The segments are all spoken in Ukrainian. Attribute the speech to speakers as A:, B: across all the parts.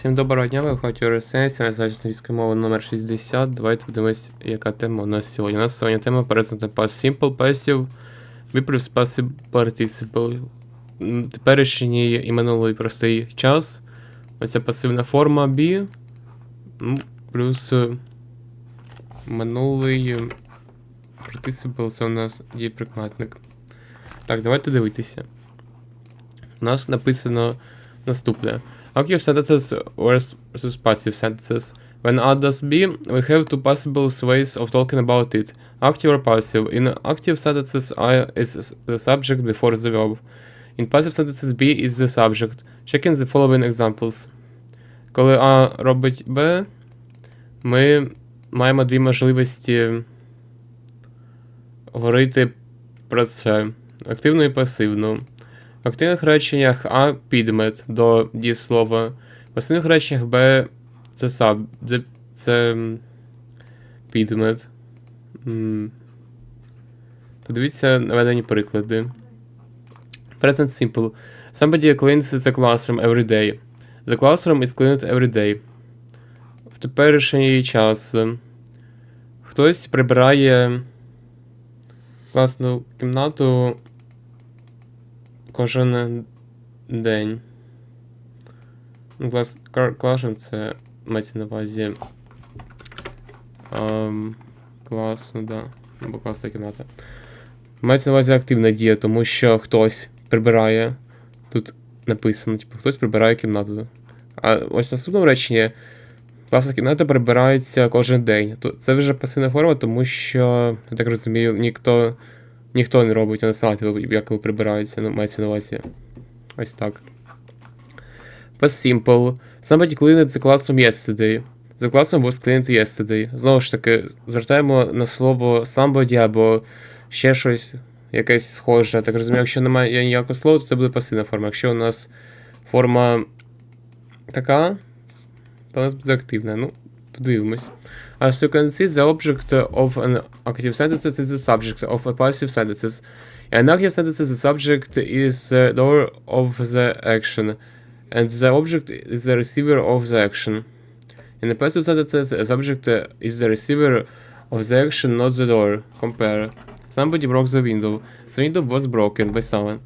A: Всім доброго дня, ви виходять РСН, сьогодні значить англійської мови номер 60. Давайте подивимось, яка тема у нас сьогодні. У нас сьогодні тема Present Past Simple Passive, We plus Passive Participle. Теперішній і минулий простий час. Оця пасивна форма be. Плюс е, минулий е, Participle це у нас дієприкметник. Так, давайте дивитися. У нас написано наступне. Active sentences versus passive sentences. When A does B, we have two possible ways of talking about it. Active or passive. In active sentences, I is the subject before the verb. In passive sentences, B is the subject. Check in the following examples. Коли А робить Б, ми маємо дві можливості говорити про це: активну і пасивну. В активних реченнях А підмет до дієслова. В пасивних реченнях Б це саб. Це, це підмет. Подивіться наведені приклади. Present simple. Somebody cleans the classroom every day. The classroom is cleaned every day. В теперішній час. Хтось прибирає класну кімнату кожен день. Ну, клас, класом це мається на увазі. Ем, клас, да. Або класна кімната. Мається на увазі активна дія, тому що хтось прибирає. Тут написано, типу, хтось прибирає кімнату. А ось наступному реченні класна кімната прибирається кожен день. Це вже пасивна форма, тому що, я так розумію, ніхто Ніхто не робить, а не знати, як ви прибирається, ну, мається на увазі. Ось так. Past simple. Somebody cleaned the classroom yesterday. The classroom was cleaned yesterday. Знову ж таки, звертаємо на слово somebody або ще щось, якесь схоже. Так розумію, якщо немає ніякого слова, то це буде пасивна форма. Якщо у нас форма така, то у нас буде активна. Ну, подивимось. As you can see, the object of an active sentence is the subject of a passive sentences. An active sentence, the subject is the door of the action, and the object is the receiver of the action. In a passive sentence, the subject is the receiver of the action, not the door. Compare. Somebody broke the window. The window was broken by someone.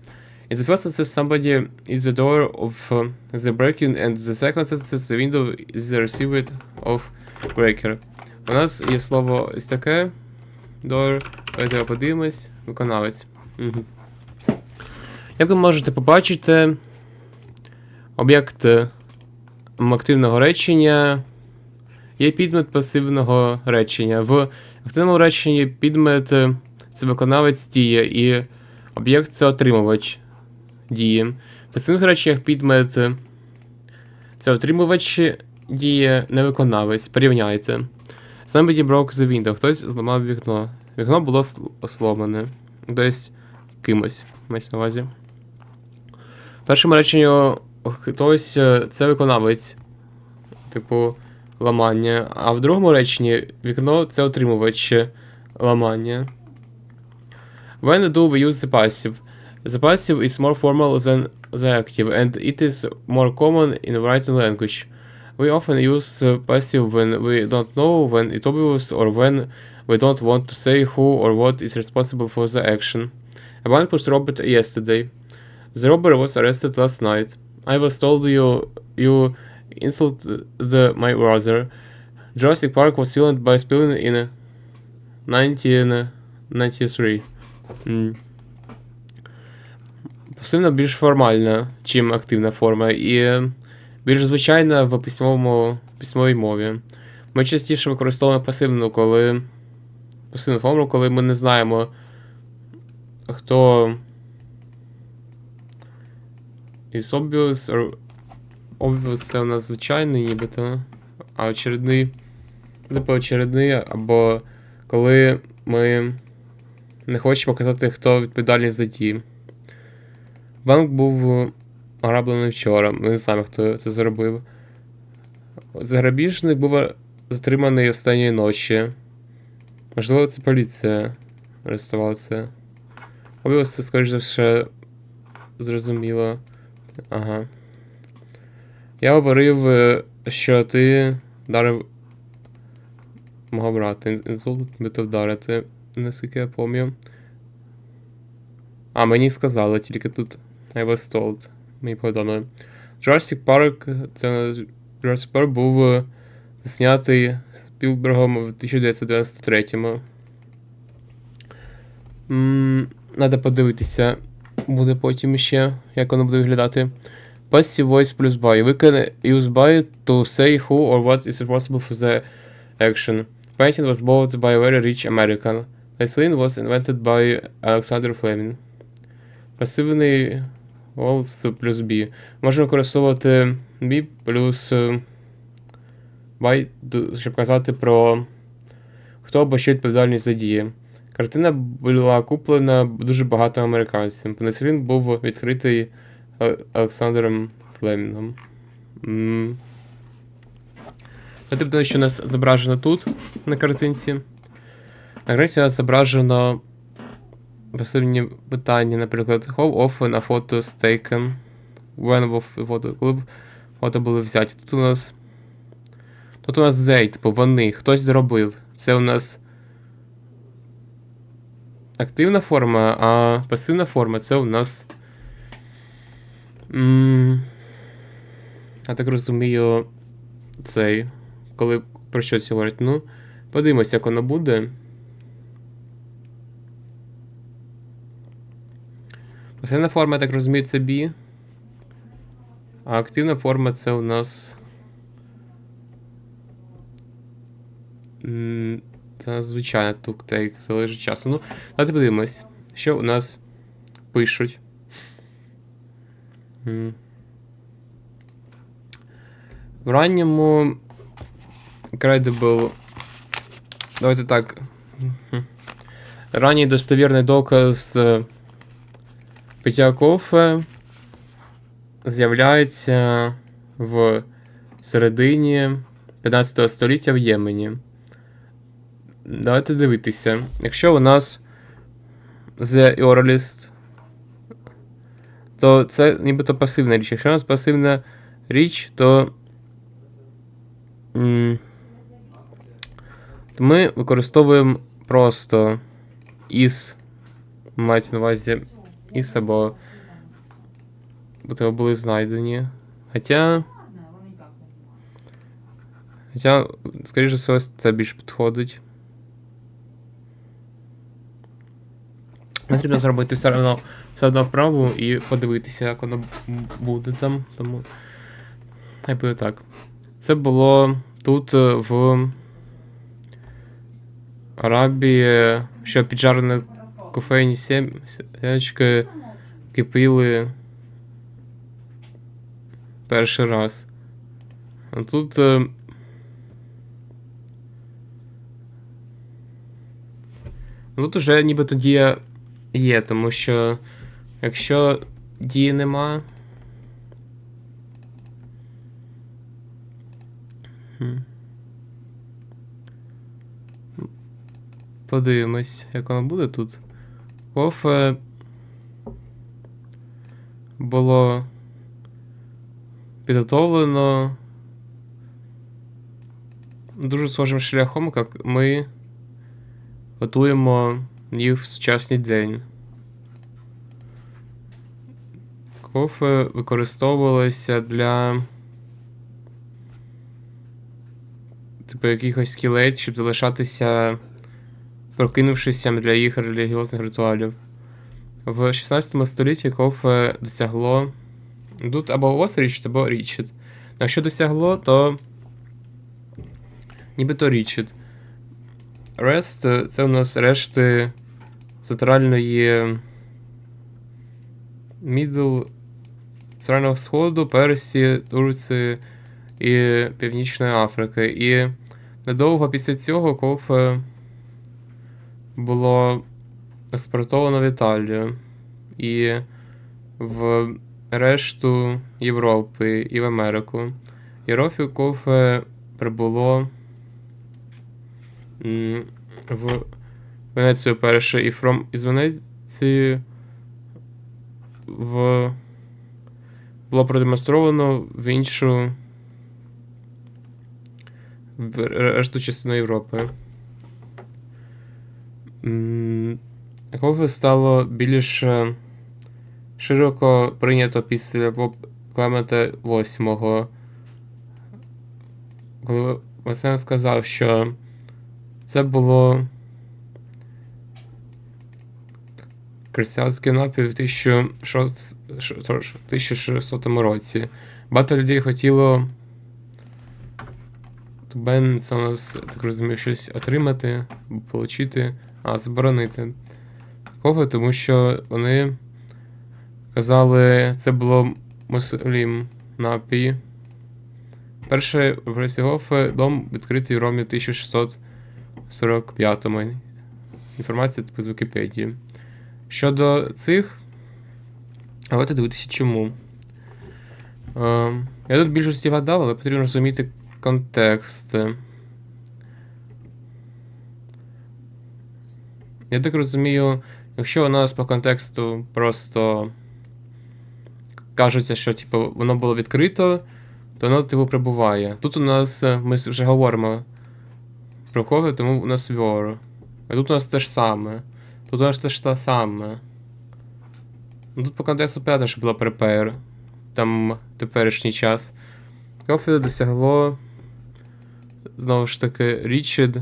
A: In the first sentence, somebody is the door of uh, the breaking, and the second sentence, the window is the receiver of breaker. У нас є слово ось таке. Door. Давайте його подивимось. Виконавець. Як ви можете побачити, об'єкт активного речення є підмет пасивного речення. В активному реченні підмет е, це виконавець діє, і об'єкт це отримувач дії. В пасивних реченнях підмет е, це отримувач діє, не виконавець. Порівняйте. Somebody broke the window. Хтось зламав вікно. Вікно було сломане. Десь кимось. Мається на увазі. В першому реченні хтось е, це виконавець. Типу, ламання. А в другому реченні вікно це отримувач ламання. When do we use the passive? The passive is more formal than the active, and it is more common in writing language. We often use uh, passive when we don't know when it's obvious or when we don't want to say who or what is responsible for the action. A bank was robbed yesterday. The robber was arrested last night. I was told you you insulted the, my brother. Jurassic Park was filmed by Spielberg in 1993. М. Пасивна більш формальна, чим активна форма, і більш звичайна в письмовому, письмовій мові. Ми частіше використовуємо пасивну, коли. Пасивну форму, коли ми не знаємо, хто. Is obvious, or... obvious це у нас звичайний, нібито. А очередний. Типу очередний, або коли ми не хочемо казати, хто відповідальний за дії. Банк був ограблений вчора. Ми не знаємо, хто це зробив. Заграбіжник був затриманий останньої ночі. Можливо, це поліція арестувала це. Це, скоріш за все, зрозуміло. Ага. Я говорив, е, що ти вдарив мого брата. Ін- Інсулт би то вдарити, наскільки я пам'ятаю. А, мені сказали тільки тут. I was told. Мені повідомили. Jurassic Park, це Jurassic Park був е, знятий Спілбергом в 1993-му. М, Надо подивитися. Буде потім ще, як воно буде виглядати. Passive voice plus by. We can use by to say who or what is responsible for the action. Painting was bought by a very rich American. Gasoline was invented by Alexander Fleming. Пасивний голос плюс B. Можна використовувати B плюс е, by, щоб казати про хто або що відповідальність за дії. Картина була куплена дуже багато американців. Пеницилін був відкритий Е- Олександром Флемінгом. М. Ну, тобто, що у нас зображено тут на картинці. На картинці у нас зображено пасивні питання, наприклад, how often a photo is taken, when of photo, б фото були взяті. Тут у нас. Тут у нас they, типу вони, хтось зробив. Це у нас активна форма, а пасивна форма це у нас. М, Я так розумію, цей. Коли про щось говорять. Ну, подивимось, як воно буде. Пасивна форма, я так розумію, це B. А активна форма це у нас. Це звичайно тут take, залежить часу. Ну, давайте подивимось, що у нас пишуть. В ранньому Credible. Давайте так. Ранній достовірний доказ е, кофе з'являється в середині 15 століття в Ємені. Давайте дивитися. Якщо у нас The Earliest, то це нібито пасивна річ. Якщо у нас пасивна річ, то. то ми використовуємо просто is. Мається на увазі або бо були знайдені. Хоча. Хоча, скоріше всього, це більш підходить. Потрібно зробити все одно, все одно вправу і подивитися, як воно буде там. Тому. Хай буде так. Це було тут е, в Арабії, що піджарені кофейні сімечки кипіли перший раз. А тут. е, Ну, Тут уже нібито дія є, тому що якщо дії нема. Подивимось, як воно буде тут. Кофе було підготовлено дуже схожим шляхом, як ми готуємо їх в сучасний день. Кофе використовувалося для типу якихось кілець, щоб залишатися прокинувшися для їх релігіозних ритуалів. В 16 столітті кофе досягло. Тут або Осріч, або Річет. Якщо досягло, то нібито Річет. Рест е, це у нас решти центральної Мідл Центрального Сходу, Персії, Турції і Північної Африки. І недовго після цього кофе було експортовано в Італію і в решту Європи і в Америку. В Європі кофе прибуло в Венецію перше і from, із Венеції в, було продемонстровано в іншу в решту частину Європи. Кофе стало більш широко прийнято після Клемента VIII. Коли Василь сказав, що це було християнський напів 1600 1600 році. Багато людей хотіло Тубен це у нас, так розумію, щось отримати, отримати, а заборонити. Кого? Тому що вони казали, це було мусулім напій. Перший в Росігофе дом відкритий в Ромі 1645-му. Інформація типу з Вікіпедії. Щодо цих, давайте дивитися чому. Е, я тут більшості гадав, але потрібно розуміти контекст. Я так розумію, якщо у нас по контексту просто кажеться, що типу, воно було відкрито, то воно типу прибуває. Тут у нас ми вже говоримо про кого, тому у нас вор. А тут у нас те ж саме. Тут у нас те ж те саме. Ну, Тут по контексту п'яте, що було prepare. Там теперішній час. Кофе досягло. Знову ж таки, Річід.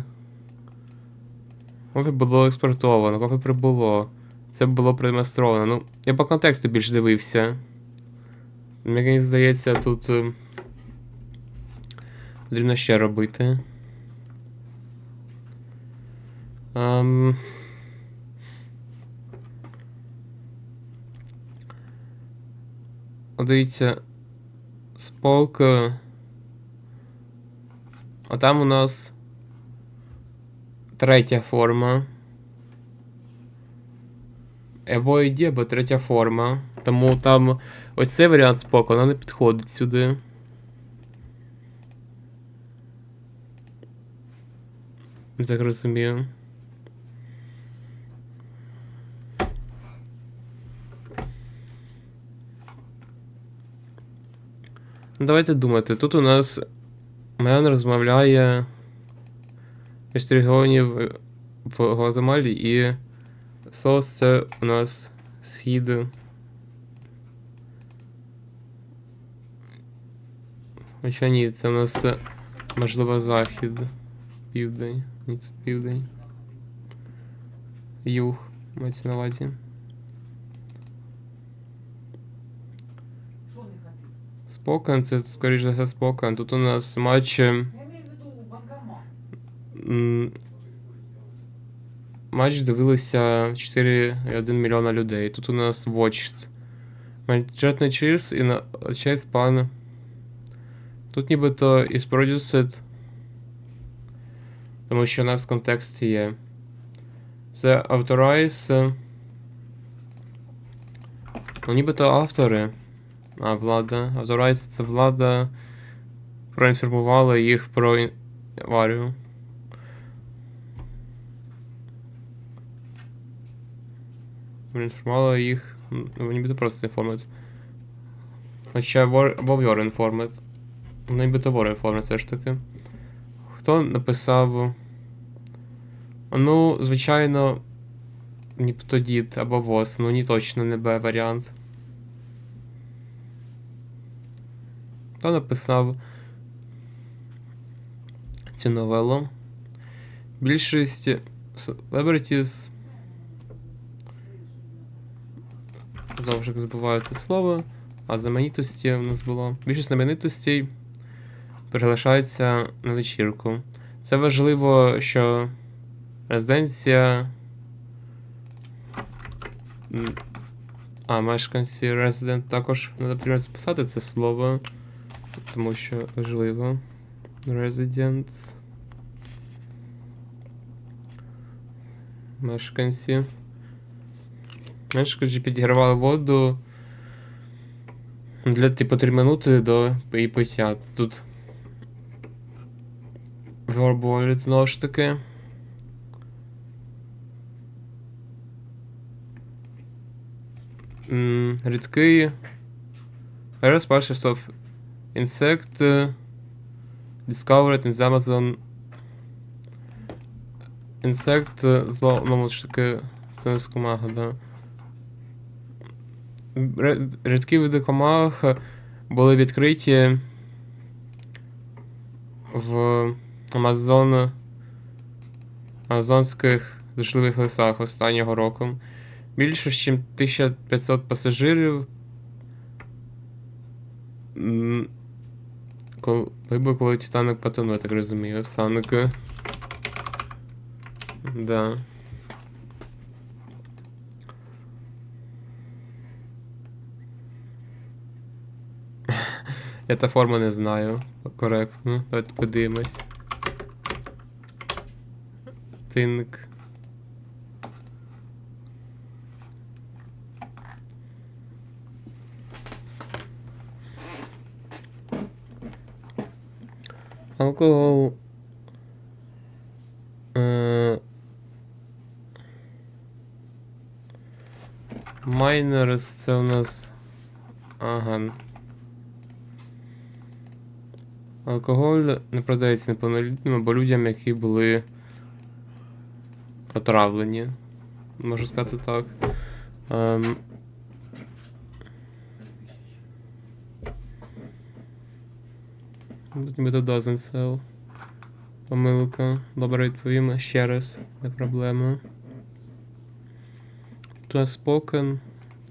A: Кофе було експортовано, кофе прибуло. Це було продемонстровано. Ну, я по контексту більш дивився. Мені здається, тут. е, Потрібно ще робити. Ем... Дивіться. Спок. А там у нас третя форма. Або ID, або третя форма. Тому там ось цей варіант споку, вона не підходить сюди. Так розумію. Ну, Давайте думати. Тут у нас Мен розмовляє між регіонів в Гватемалі і Сос це у нас схід. Хоча ні, це у нас можливо захід. Південь. Ні, це південь. Юг. Мається на увазі.
B: Що не
A: Спокон, це скоріш за все спокон. Тут у нас матч. е,
B: Я маю в виду банкомат.
A: м, Матч дивилися 4,1 мільйона людей. Тут у нас Watched. Манчетний Cheers і на Chase Pan. Тут нібито is produced. Тому що у нас в контексті є. Це Authorize. Ну, нібито автори. А, влада. Authorize це влада. Проінформувала їх про аварію. Проінформувала їх. Ну, нібито просто цей формат. Хоча War- або Warren формат. Ну, нібито Warren формат все ж таки. Хто написав. Ну, звичайно, нібито дід або ВОЗ, ну ні точно не Б варіант. Хто написав цю новелу? Більшість celebrities Знову ж це слово. А знаменитості у нас було. Більшість знаменитостей приглашаються на вечірку. Це важливо, що резиденція. А, мешканці резидент також треба записати це слово. Тому що важливо. Resident. Мешканці. Мешканці підігравали воду для типу 3 минути до її пиття. Тут Верболіт знову ж таки. Рідкий. Розпашесть of insect. Discovered in the Amazon Insect е, зло, ну, от ж таки, це з комага, да. Рідкі види комах були відкриті в Амазон Амазонських дошливих лісах останнього року. Більше ніж 1500 пасажирів коли вибух, коли Титаник потонув, я так розумію, в Санки. Да. Я та форму не знаю. Коректно. Давайте подивимось. Тинник. Алкоголь. Е... Майнерс це у нас. Ага. Алкоголь не продається неповнолітнім або людям, які були отравлені. Можу сказати так. Ем... Нібито doesn't sell. Помилка. Добре відповім ще раз, не проблема. To have spoken.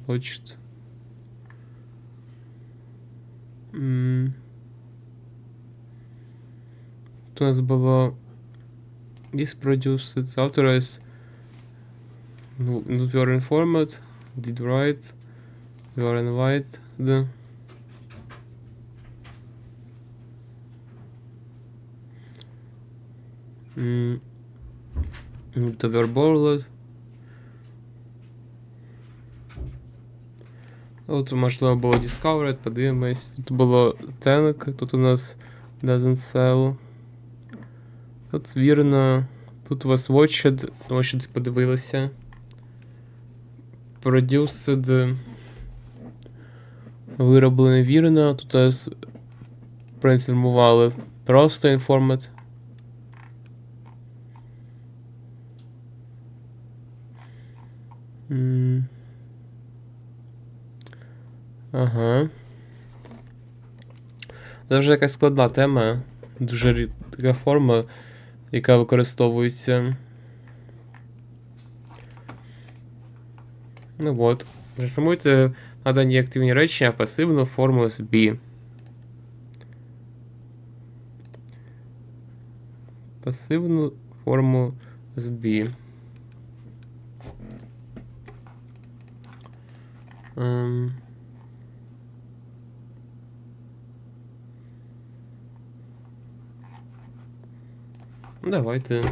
A: Watched. М. Тут у нас було is produced, it's authorized. Ну, Not you are informed. Did right. You are invited. Were boiled. Можливо, було Discovered, подивимось. Тут було Тенк, тут у нас Doesn't Sell. Тут вірно. Тут у вас Watched, Watched подивилися. Produced. Вироблено вірно. Тут у нас проінформували. Просто Informed. М. Ага. Це вже якась складна тема. Дуже рі- така форма, яка використовується. Ну от. Засумуйте надані активні речення в пасивну форму з B. Пасивну форму з B. Ем. Давайте.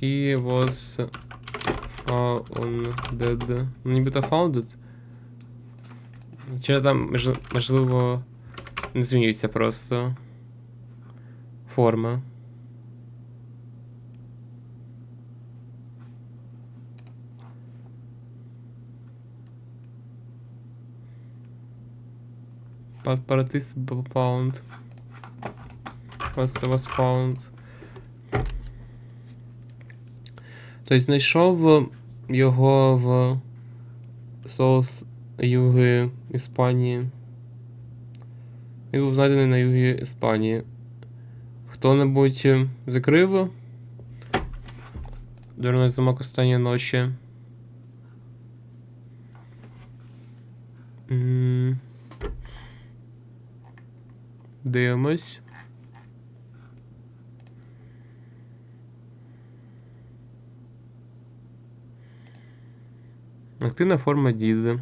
A: He was found dead. Ну, Нібито founded. Чи там, мож- можливо, не змінюється просто форма. But participle pound. Was was found. Тобто знайшов його в соус юги Іспанії. Він був знайдений на югі Іспанії. Хто-небудь закрив дверной замок останньої ночі. Дивимось. Активна форма діди.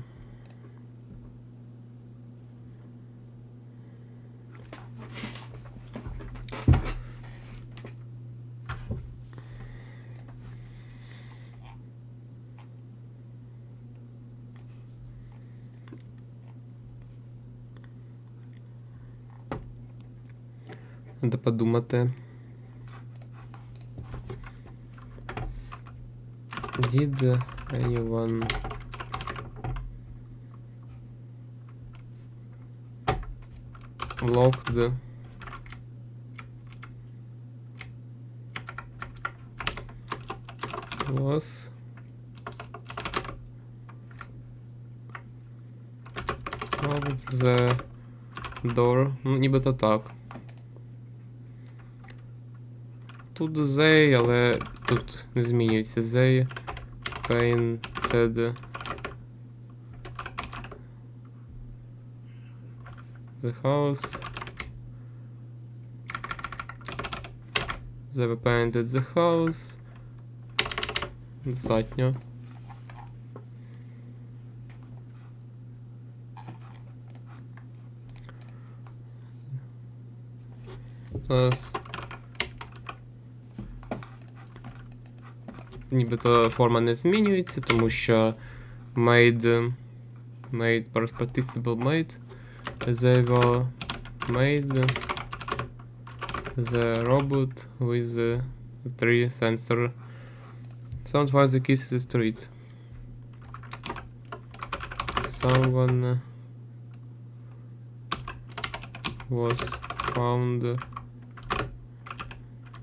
A: Треба подумати. Did anyone locked. Was. Locked the door. Ну, нібито так. Тут they, але тут не змінюється they. Painted. The house. They painted the house. Достатньо. Нас. Нібито форма не змінюється, тому що made, made participle made they were made the robot with the three sensor sound was the kiss the street someone was found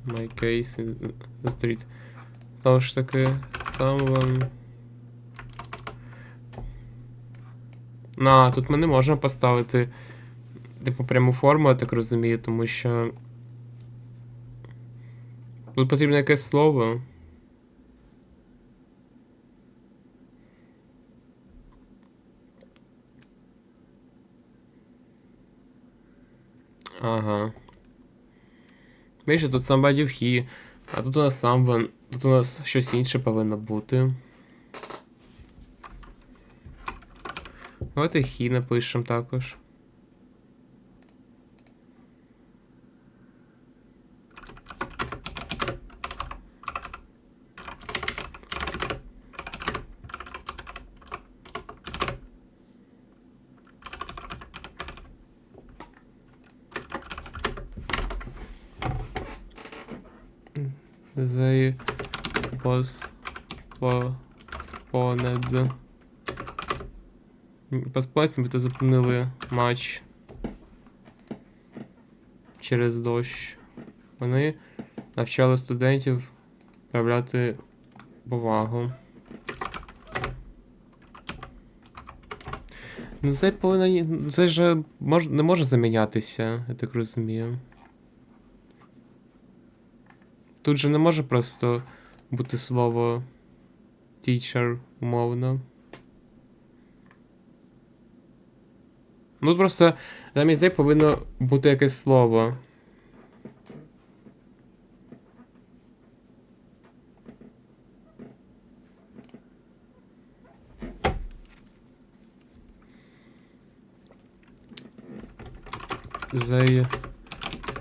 A: my case in the street Знову ж таки, someone На, тут ми не можемо поставити типу пряму форму, я так розумію, тому що. Тут потрібно якесь слово. Ага. Більше тут somebody he, а тут у нас someone, тут у нас щось інше повинно бути. Давайте хі напишемо також. They was postponed. Поспать, ніби зупинили матч через дощ. Вони навчали студентів проявляти повагу. Ну, це повинно. Це ж мож, не може замінятися, я так розумію. Тут же не може просто бути слово teacher умовно. Ну просто замість «they» повинно бути якесь слово. They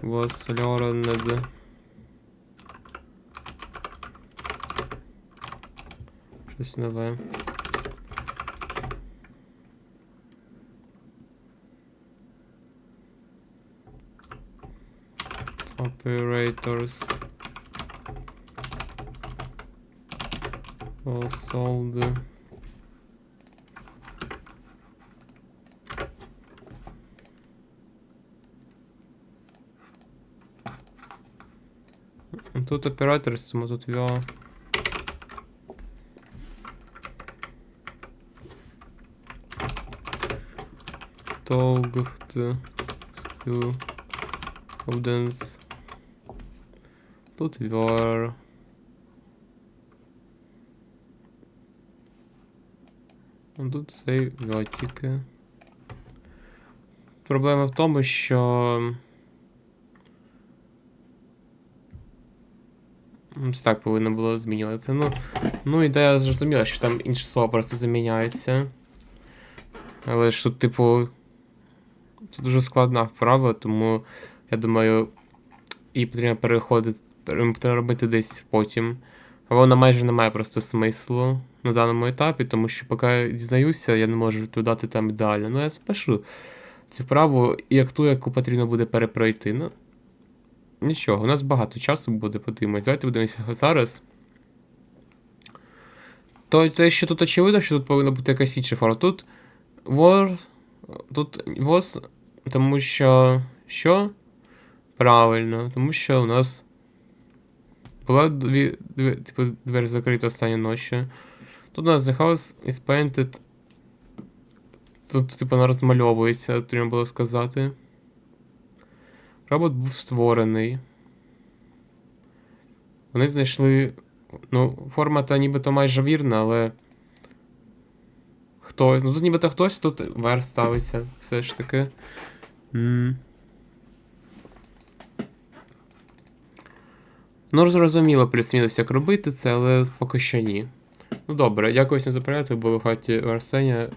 A: was learned. Щось нове. Operators. All sold. Тут оператор, тому тут його. Talked to students. Тут were. Тут цей вьотіки. Проблема в тому, що. Так повинно було змінювати. Ну, ну ідея зрозуміла, що там інше слово просто заміняється. Але ж тут, типу, це дуже складна вправа, тому я думаю, її потрібно переходити, робити десь потім. Вона майже не має просто смислу на даному етапі, тому що поки я дізнаюся, я не можу відповідати там ідеально. Ну, я запишу цю вправу, і як ту, яку потрібно буде перепройти. Ну, нічого, у нас багато часу буде, подивимось. Давайте подивимося зараз. То, те, що тут очевидно, що тут повинна бути якась інша форма. Тут was, тут was Тому що. Що? Правильно, тому що у нас була дві, дві, типу, двері закрита останні ночі. Тут у нас the house is painted. Тут, типу, вона розмальовується, треба було сказати. Робот був створений. Вони знайшли. Ну, форма та нібито майже вірна, але. Хтось. Ну тут нібито хтось тут вер ставиться, все ж таки. М. Ну, зрозуміло, плюс-мінус, як робити це, але поки що ні. Ну добре, дякую всім за перегляд. Були в хаті Арсенія.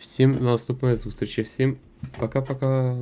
A: Всім до наступної зустрічі. Всім пока-пока.